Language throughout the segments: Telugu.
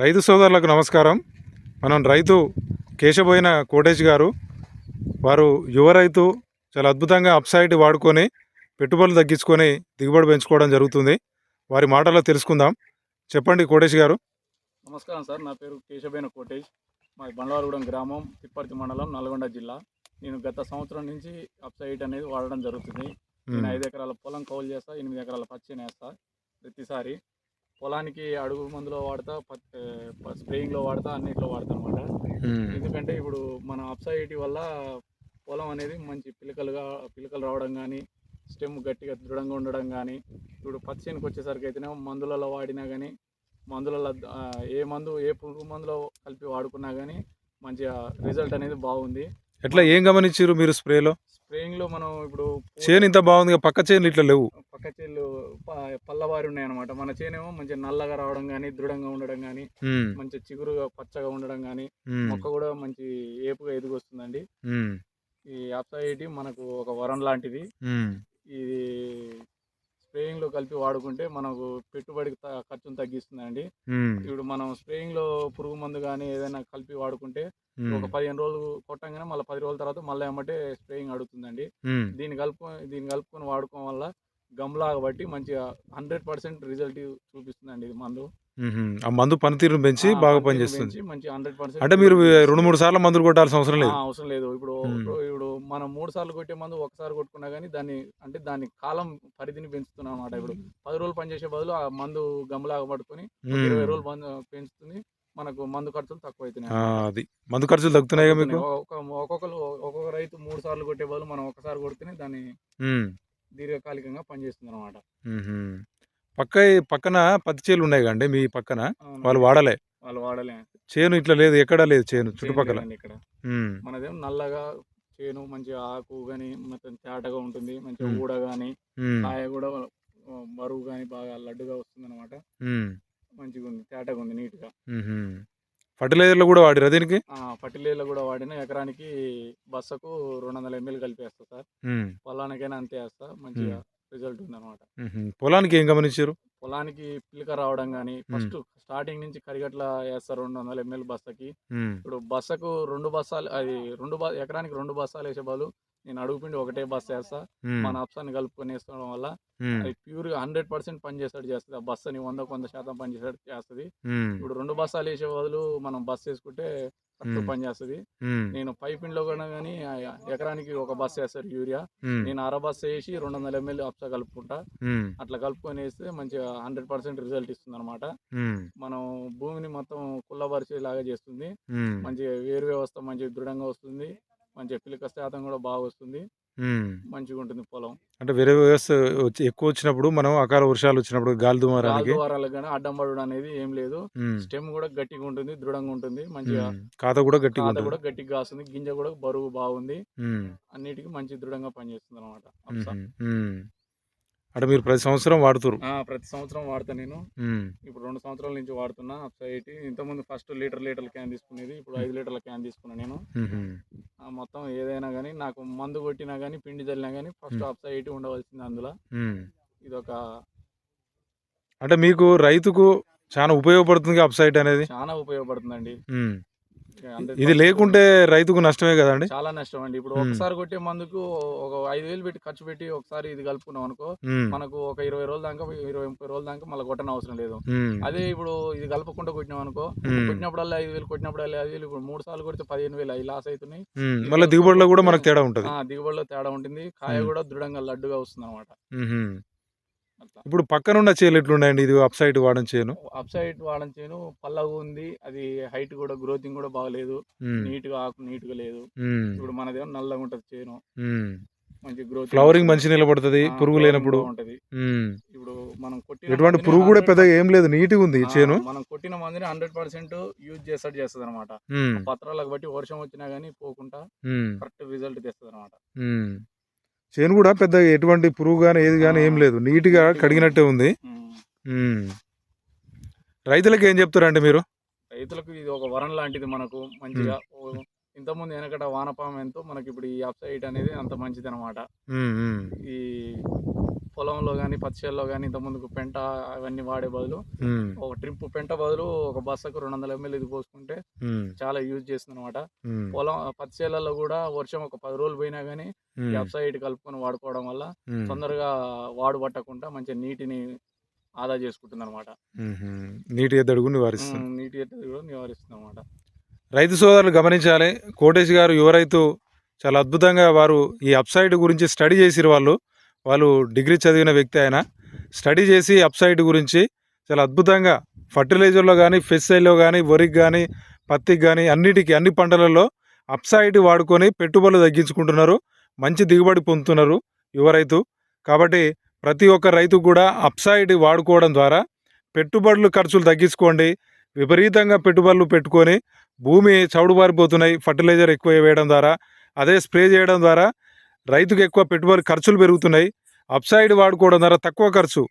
రైతు సోదరులకు నమస్కారం. మనం రైతు కేశబోయిన కోటేష్ గారు వారు యువ రైతు చాలా అద్భుతంగా అప్సైడ్ వాడుకొని పెట్టుబడులు తగ్గించుకొని దిగుబడి పెంచుకోవడం జరుగుతుంది. వారి మాటల్లో తెలుసుకుందాం. చెప్పండి కోటేష్ గారు. నమస్కారం సార్ నా పేరు కేశబేన కోటేష్. మా బండవారగూడెం గ్రామం తిప్పర్తి మండలం నల్గొండ జిల్లా. నేను గత సంవత్సరం నుంచి అప్సైట్ అనేది వాడడం జరుగుతుంది. నేను ఐదు ఎకరాల పొలం కౌలు చేస్తా ఎనిమిది ఎకరాల పచ్చి వేస్తా ప్రతిసారి. పొలానికి అడుగు మందులో వాడతా స్ప్రేయింగ్లో వాడతా అన్నిట్లో వాడతా అనమాట. ఎందుకంటే ఇప్పుడు మన అప్సైటీ వల్ల పొలం అనేది మంచి పిలకలుగా పిలకలు రావడం కానీ స్టెమ్ గట్టిగా దృఢంగా ఉండడం కానీ ఇప్పుడు పచ్చినికి వచ్చేసరికి అయితేనే మందులలో వాడినా కానీ మందులలో ఏ మందు ఏ పురుగు మందులో కలిపి వాడుకున్నా కానీ మంచిగా రిజల్ట్ అనేది బాగుంది. ఎట్లా ఏం గమనించారు మీరు స్ప్రేలో? స్ప్రేయింగ్లో మనం ఇప్పుడు చేను ఇంత బాగుంది పక్క చేనులు ఇట్లా లేవు. పక్క ప- పల్లవారి ఉన్నాయన్నమాట మన చేనేమో మంచిగా నల్లగా రావడం కానీ దృఢంగా ఉండడం కానీ. మంచి చిగురుగా పచ్చగా ఉండడం కానీ. మొక్క కూడా మంచి ఏపుగా ఎదిగొస్తుందండి. ఈ అప్సైటీ మనకు ఒక వరం లాంటిది. ఇది స్ప్రేయింగ్లో కలిపి వాడుకుంటే మనకు పెట్టుబడికి ఖర్చును తగ్గిస్తుందండి మ్మ్. ఇప్పుడు మనం స్ప్రేయింగ్లో పురుగు మందు కానీ ఏదైనా కలిపి వాడుకుంటే. ఒక పదిహేను రోజులు కొట్టంగానే మళ్ళీ పది రోజుల తర్వాత మళ్ళీ ఏమంటే స్ప్రేయింగ్ అడుగుతుందండి. దీన్ని కలుపు దీన్ని కలుపుకొని వాడుకోవడం వల్ల గమ్లాగా బట్టి మంచిగా హండ్రెడ్ పర్సెంట్ రిజల్ట్ చూపిస్తుందండి ఇది మందు. ఆ మందు పనితీరును పెంచి బాగా పనితీరు పనిచేస్తుంది. మంచి హండ్రెడ్ పర్సెంట్ అంటే మీరు రెండు మూడు సార్లు మందులు కొట్టాల్సిన అవసరం లేదు. అవసరం లేదు. ఇప్పుడు. ఇప్పుడు మనం మూడు సార్లు కొట్టే మందు ఒకసారి కొట్టుకున్నా కానీ దాన్ని అంటే దాని కాలం పరిధిని పెంచుతున్నాం అనమాట ఇప్పుడు పది రోజులు పనిచేసే బదులు ఆ మందు గమ్లాగా మ్మ్. ఇరవై రోజులు మందు పెంచుతుంది. మనకు మందు ఖర్చులు తక్కువ అవుతున్నాయి అది. మందు ఖర్చులు తగ్గుతున్నాయిగా మీకు? ఒక ఒక్కొక్కరు ఒక్కొక్క రైతు మూడు సార్లు కొట్టే బదులు మనం ఒకసారి కొడితేనే దాన్ని. దీర్ఘకాలికంగా పనిచేస్తుంది అనమాట. పక్క పక్కన పత్తి చేలు ఉన్నాయి కండి మీ పక్కన వాళ్ళు వాడలే వాళ్ళు వాడలే చేను ఇట్లా లేదు ఎక్కడా లేదు చేను చుట్టుపక్కల ఇక్కడ. మనదేం నల్లగా చేను మంచిగా ఆకు కానీ మొత్తం తేటగా ఉంటుంది మంచిగా మ్మ్. ఊడ కానీ. కాయ కూడా బరువు కానీ బాగా లడ్డుగా వస్తుంది అనమాట. మంచిగా ఉంది తేటగా ఉంది నీట్గా మ్మ్. ఫర్టిలైజర్లు కూడా వాడిరా దీనికి ఫర్టిలైజర్లు కూడా వాడిన ఎకరానికి బస్సకు రెండు వందల ఎంఎల్ కలిపి వేస్తా సార్. పొలానికైనా అంతే వేస్తా మంచిగా రిజల్ట్ ఉంది అనమాట మ్మ్. పొలానికి ఏం గమనించారు పొలానికి పిలక రావడం కానీ ఫస్ట్ స్టార్టింగ్ నుంచి కరిగట్ల వేస్తారు రెండు వందల ఎంఎల్ బస్సకి. ఇప్పుడు బస్సకు రెండు బస్సాలు అది రెండు ఎకరానికి రెండు బస్సాలు వేసే బదులు నేను అడుగుపిండి ఒకటే బస్సు వేస్తా. మన అప్సాన్ని కలుపుకొని వేసుకోవడం వల్ల. అది ప్యూర్గా హండ్రెడ్ పర్సెంట్ పనిచేసేట్టు చేస్తుంది ఆ బస్సుని వంద శాతం పనిచేసేట్టు చేస్తుంది. ఇప్పుడు రెండు బస్సాలు వేసే బదులు మనం బస్సు వేసుకుంటే కరెక్ట్ మ్మ్. పనిచేస్తుంది మ్మ్. నేను పైపిండ్లో కూడా కానీ ఎకరానికి ఒక బస్సు వేస్తారు యూరియా. నేను అర బస్సు వేసి రెండు వందల ఎంఎల్ అప్సా కలుపుకుంటా. అట్లా కలుపుకొని వేస్తే మంచిగా హండ్రెడ్ పర్సెంట్ రిజల్ట్ ఇస్తుంది అనమాట. మనం భూమిని మొత్తం కుల్లబరిచేలాగా చేస్తుంది. మంచిగా వేరు వ్యవస్థ మంచిగా దృఢంగా వస్తుంది మంచిగా పిలిక శాతం కూడా బాగా వస్తుంది. మంచిగా ఉంటుంది పొలం అంటే వేరే వ్యవస్థ ఎక్కువ వచ్చినప్పుడు మనం అకాల వర్షాలు వచ్చినప్పుడు గాలి దుమారానికి గాలి వారాలకు కానీ అడ్డం పడడం అనేది ఏం లేదు. స్టెమ్ కూడా గట్టిగా ఉంటుంది దృఢంగా ఉంటుంది మంచిగా. కాత కూడా గట్టిగా కాత ఉంటుంది కూడా గట్టిగా కాస్తుంది గింజ కూడా బరువు బాగుంది. అన్నిటికీ మంచి దృఢంగా పనిచేస్తుంది అనమాట. అంటే మీరు ప్రతి సంవత్సరం వాడుతురు ప్రతి సంవత్సరం వాడతా నేను. ఇప్పుడు రెండు సంవత్సరాల నుంచి వాడుతున్నా అప్సా ఎయిటీ ఇంతకుముందు ఫస్ట్ లీటర్ లీటర్ క్యాన్ తీసుకునేది ఇప్పుడు ఐదు లీటర్ల క్యాన్ తీసుకున్నా నేను మొత్తం ఏదైనా కానీ నాకు మందు కొట్టినా కానీ పిండి చల్లినా కానీ ఫస్ట్ మ్మ్. అప్సా ఎయిటీ ఉండవలసింది అందులో. ఇది ఒక అంటే మీకు రైతుకు చాలా ఉపయోగపడుతుంది అప్సైట్ అనేది చాలా ఉపయోగపడుతుందండి మ్మ్. 100% ఇది లేకుంటే రైతుకు నష్టమే కదండి చాలా నష్టం అండి ఇప్పుడు మ్మ్. ఒకసారి కొట్టే మందుకు ఒక ఐదు వేలు పెట్టి ఖర్చు పెట్టి ఒకసారి ఇది కలుపుకున్నాం అనుకో మ్మ్. మనకు ఒక ఇరవై రోజుల దాకా ఇరవై ముప్పై రోజుల దాకా మళ్ళీ కొట్టని అవసరం లేదు మ్మ్. అదే ఇప్పుడు ఇది కలపకుండా కొట్టినాం అనుకో. కొట్టినప్పుడల్లా ఐదు వేలు కొట్టినప్పుడల్లా ఐదు వేలు ఇప్పుడు మూడు సార్లు కొడితే పదిహేను వేలు అవి లాస్ అవుతున్నాయి. మళ్ళీ దిగుబడిలో కూడా మనకు తేడా ఉంటుంది దిగుబడిలో తేడా ఉంటుంది కాయ. కూడా దృఢంగా లడ్డుగా వస్తుంది అనమాట ఇప్పుడు పక్కనున్న చేలు ఎట్లున్నాయండి ఇది అప్సైట్ వాడడం చేయను అప్ సైడ్ వాడడం చేయను పల్లగా ఉంది అది హైట్ కూడా గ్రోతింగ్ కూడా బాగలేదు. నీట్గా ఆకు నీట్గా లేదు. ఇప్పుడు మనదేమో నల్లగా ఉంటది చేను మ్మ్. మంచి గ్రోత్ ఫ్లవరింగ్ మంచి నిలబడుతుంది పురుగు లేనప్పుడు ఉంటది. ఇప్పుడు మనం కొట్టిన ఎటువంటి పురుగు కూడా 100% పెద్దగా ఏం లేదు నీట్గా ఉంది చేను మనం కొట్టిన మందిని హండ్రెడ్ పర్సెంట్ యూజ్ చేస్తాడు చేస్తుంది అనమాట. పత్రాలకు బట్టి వర్షం వచ్చినా గానీ పోకుండా. కరెక్ట్ రిజల్ట్ తెస్తుంది అనమాట. చేను కూడా పెద్ద ఎటువంటి పురుగు కానీ ఏది కానీ ఏం లేదు. నీట్గా కడిగినట్టే ఉంది. రైతులకు ఏం చెప్తారండి మీరు? రైతులకు ఇది ఒక వరం లాంటిది మనకు మంచిగా. ఇంతకుముందు వెనకట వానపాము ఎంతో మనకి ఇప్పుడు ఈ అప్సైట్ అనేది అంత మంచిది అనమాట. ఈ పొలంలో కానీ పత్తి చేల్లో కానీ ఇంత ముందుకు పెంట అవన్నీ వాడే బదులు ఒక ట్రిప్ పెంట బదులు ఒక బస్సకు రెండు వందల ఎంఎల్ ఇది పోసుకుంటే చాలా యూజ్ చేస్తుంది అనమాట పొలం పత్తి చేలలో కూడా వర్షం ఒక పది రోజులు పోయినా కానీ వెబ్సైట్ కలుపుకొని వాడుకోవడం వల్ల తొందరగా వాడు పట్టకుండా మంచిగా నీటిని ఆదా చేసుకుంటుంది అనమాట నీటి ఎద్దడుగు నివారిస్తుంది. నీటి ఎత్తుది కూడా నివారిస్తుంది అనమాట రైతు సోదరులు గమనించాలి కోటేష్ గారు యువ రైతు చాలా అద్భుతంగా వారు ఈ అప్సైడ్ గురించి స్టడీ చేసిరు వాళ్ళు. వాళ్ళు డిగ్రీ చదివిన వ్యక్తి ఆయన స్టడీ చేసి అప్సైడ్ గురించి చాలా అద్భుతంగా ఫర్టిలైజర్లో కానీ ఫెస్సైల్లో కానీ వరికి కానీ పత్తికి కానీ అన్నిటికీ అన్ని పంటలలో అప్సైడ్ వాడుకొని పెట్టుబడులు తగ్గించుకుంటున్నారు. మంచి దిగుబడి పొందుతున్నారు యువ రైతు. కాబట్టి ప్రతి ఒక్క రైతు కూడా అప్సైడ్ వాడుకోవడం ద్వారా పెట్టుబడులు ఖర్చులు తగ్గించుకోండి. విపరీతంగా పెట్టుబడులు పెట్టుకొని భూమి చౌడుబారిపోతున్నాయి ఫర్టిలైజర్ ఎక్కువ వేయడం ద్వారా. అదే స్ప్రే చేయడం ద్వారా రైతుకు ఎక్కువ పెట్టుబడి ఖర్చులు పెరుగుతున్నాయి. అప్సైడ్ వాడుకోవడం ద్వారా తక్కువ ఖర్చు.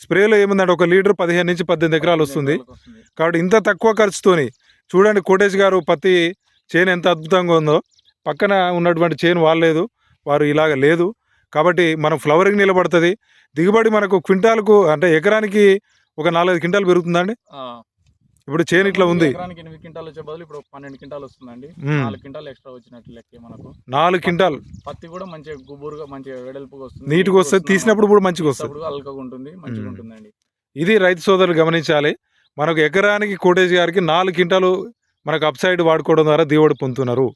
స్ప్రేలో ఏముందంటే ఒక లీటర్ పదిహేను నుంచి పద్దెనిమిది ఎకరాలు వస్తుంది. కాబట్టి ఇంత తక్కువ ఖర్చుతోని చూడండి కోటేష్ గారు పత్తి చేను ఎంత అద్భుతంగా ఉందో. పక్కన ఉన్నటువంటి చేను వాడలేదు. వారు ఇలాగ లేదు. కాబట్టి మనం ఫ్లవరింగ్ నిలబడుతుంది. దిగుబడి మనకు క్వింటాల్కు అంటే ఎకరానికి ఒక నాలుగైదు క్వింటాలు పెరుగుతుందండి ఇప్పుడు చేను ఇట్లా ఉంది. ఎకరానికి ఎనిమిది క్వింటాలు వచ్చే బదులు ఇప్పుడు పన్నెండు క్వింటాలు వస్తుందండి. నాలుగు క్వింటాలు ఎక్స్ట్రా వచ్చినట్లు లెక్కే మనకు. నాలుగు క్వింటాల్. పత్తి కూడా మంచిగా గుబురుగా మంచిగా వెడల్పుగా వస్తుంది. నీట్గా వస్తుంది తీసినప్పుడు కూడా మంచిగా వస్తుంది. అల్కగా ఉంటుంది మంచిగా. ఉంటుందండి. ఇది రైతు సోదరులు గమనించాలి. మనకు ఎకరానికి కోటేజ్ గారికి నాలుగు క్వింటాలు మనకు అప్సైడ్ వాడుకోవడం ద్వారా దిగుబడి పొందుతున్నారు.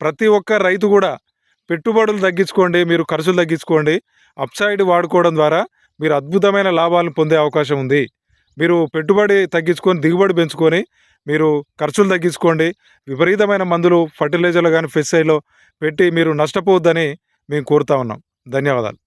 ప్రతి ఒక్క రైతు కూడా పెట్టుబడులు తగ్గించుకోండి మీరు ఖర్చులు తగ్గించుకోండి. అప్సైడ్ వాడుకోవడం ద్వారా మీరు అద్భుతమైన లాభాలను పొందే అవకాశం ఉంది. మీరు పెట్టుబడి తగ్గించుకొని దిగుబడి పెంచుకొని మీరు ఖర్చులు తగ్గించుకోండి. విపరీతమైన మందులు ఫర్టిలైజర్లు కానీ ఫెస్సైలో పెట్టి మీరు నష్టపోవద్దని మేము కోరుతా ఉన్నాం. ధన్యవాదాలు.